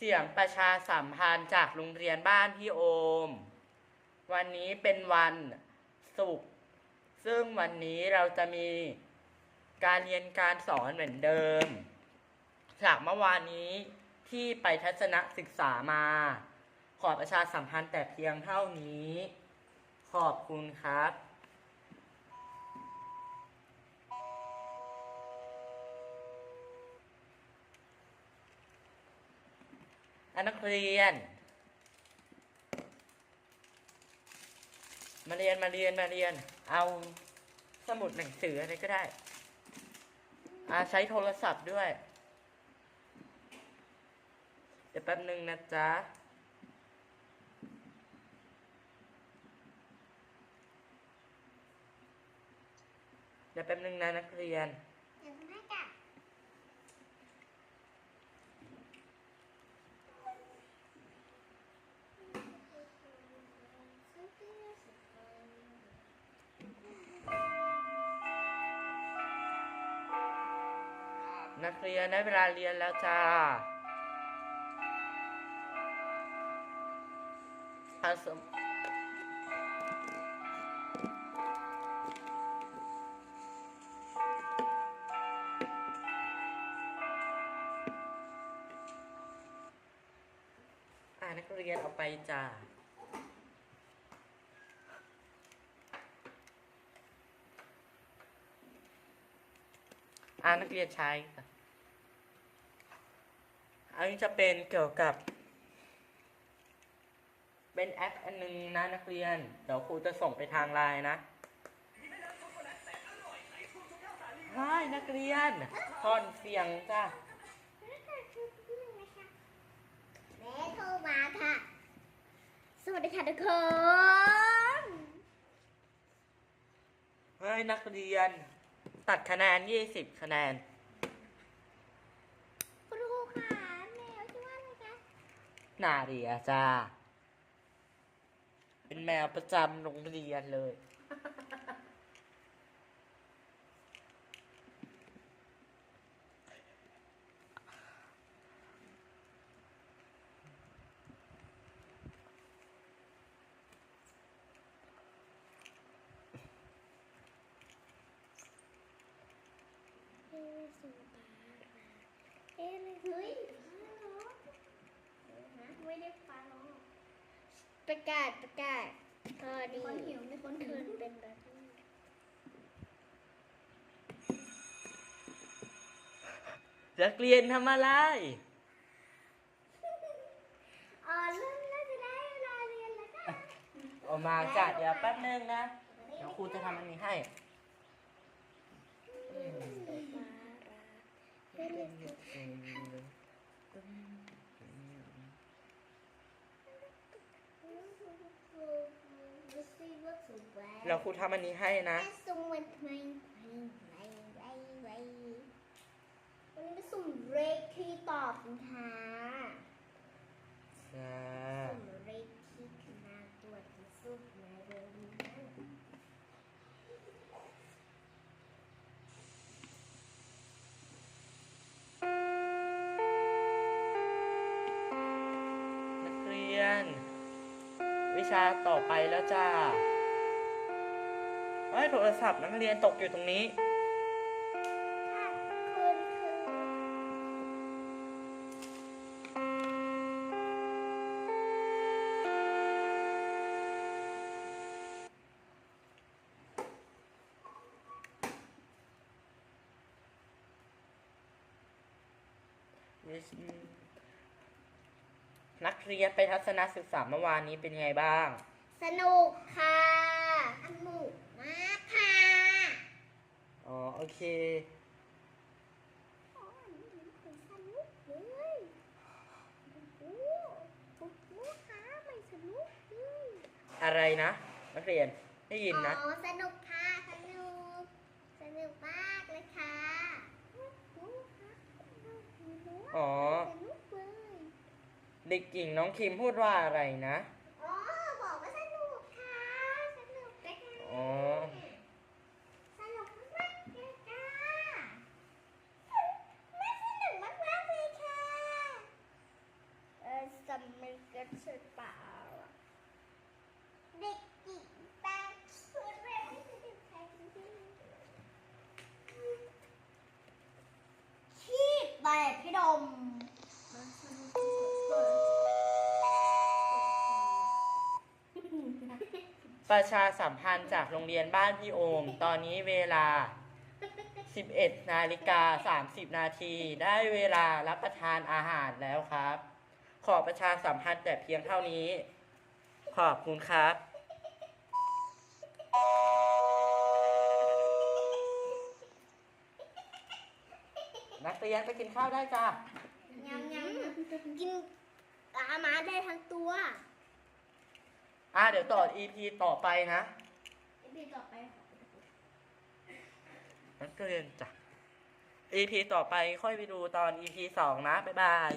เสียงประชาสัมพันธ์จากโรงเรียนบ้านพี่โอม วันนี้เป็นวันศุกร์ซึ่งวันนี้เราจะมีการเรียนการสอนเหมือนเดิม จากเมื่อวานนี้ที่ไปทัศนศึกษามา ขอประชาสัมพันธ์แต่เพียงเท่านี้ ขอบคุณครับ อันนักเรียน มาเรียนมาเรียนมาเรียน เอาสมุดหนังสืออะไรก็ได้อาใช้โทรศัพท์ด้วย เดี๋ยวแป๊บนึงนะจ๊ะเดี๋ยวแป๊บนึงนะนักเรียน เดี๋ยวให้จ้ะ นักเรียนได้เวลาเรียนแล้วจ้าผสมอ่านักเรียนเอาไปจ้าอ่านักเรียนใช้ค่ะ อันนี้จะเป็นเกี่ยวกับ เป็นแอปอันนึงนะนักเรียน เดี๋ยวครูจะส่งไปทางไลน์นะใช่นักเรียนทอนเสียงจ้าแม่โทรมาค่ะ สวัสดีค่ะทุกคนเฮ้ยนักเรียน ตัดคะแนน 20 คะแนน คุณครูค่ะแมวชื่อว่าอะไรคะ นาเรียจ้า เป็นแมวประจำโรงเรียนเลย เอสุบาเอเลยเฮ้ยฮัลโหลฮะไม่ได้ฟังหรอก ประกาศประกาศตอนนี้คนหิวไม่คนคืนเป็นแบบนี้นักเรียนทำอะไรอ๋อเริ่มน่าจะได้เวลาเรียนแล้วค่ะออกมาจ้ะเดี๋ยวแป๊บนึงนะเดี๋ยวครูจะทำอันนี้ให้เราครูทำอันนี้ให้นะแม่ส่งวันไหนไวไวไววันนี้มาสุ่มเลขที่ตอบคำถามจ้าสุ่มเลขที่คณะตรวจที่สุดในเรื่องนี้นักเรียน วิชาต่อไปแล้วจ้า เฮ้โทรศัพท์นักเรียนตกอยู่ตรงนี้ค่ะคุณคือนักเรียนไปทัศนศึกษาเมื่อวานนี้เป็นไงบ้าง สนุกค่ะ สนุกมาก อ๋อ โอเค อ๋อสนุกเลยโอ้โหโอ้โหค่ะไม่สนุกเลยอะไรนะ นักเรียนได้ยินนะ อ๋อ สนุกค่ะ สนุก สนุกมากเลยค่ะโอ้โหค่ะโอ้โหอ๋อ สนุกเลย เด็กหญิงน้องคิมพูดว่าอะไรนะ อ๋อ บอกว่าสนุกค่ะ สนุกเลยค่ะ อ๋อ สนุกมากๆเลยค่ะไม่สนุกมากๆเลยค่ะ ประชาสัมพันธ์จากโรงเรียนบ้านพี่โอม ตอนนี้เวลา 11 นาฬิกา 30 นาที ได้เวลารับประทานอาหารแล้วครับ ขอประชาสัมพันธ์แต่เพียงเท่านี้ ขอบคุณครับนักเรียนไปกินข้าวได้จ้ายำยำกินอามาได้ทั้งตัว อะเดี๋ยวต่อ EP ต่อไปนะพี่ต่อไปนักเรียนจ้ะ EP ต่อไปค่อยไปดูตอน EP สองนะ บ๊ายบาย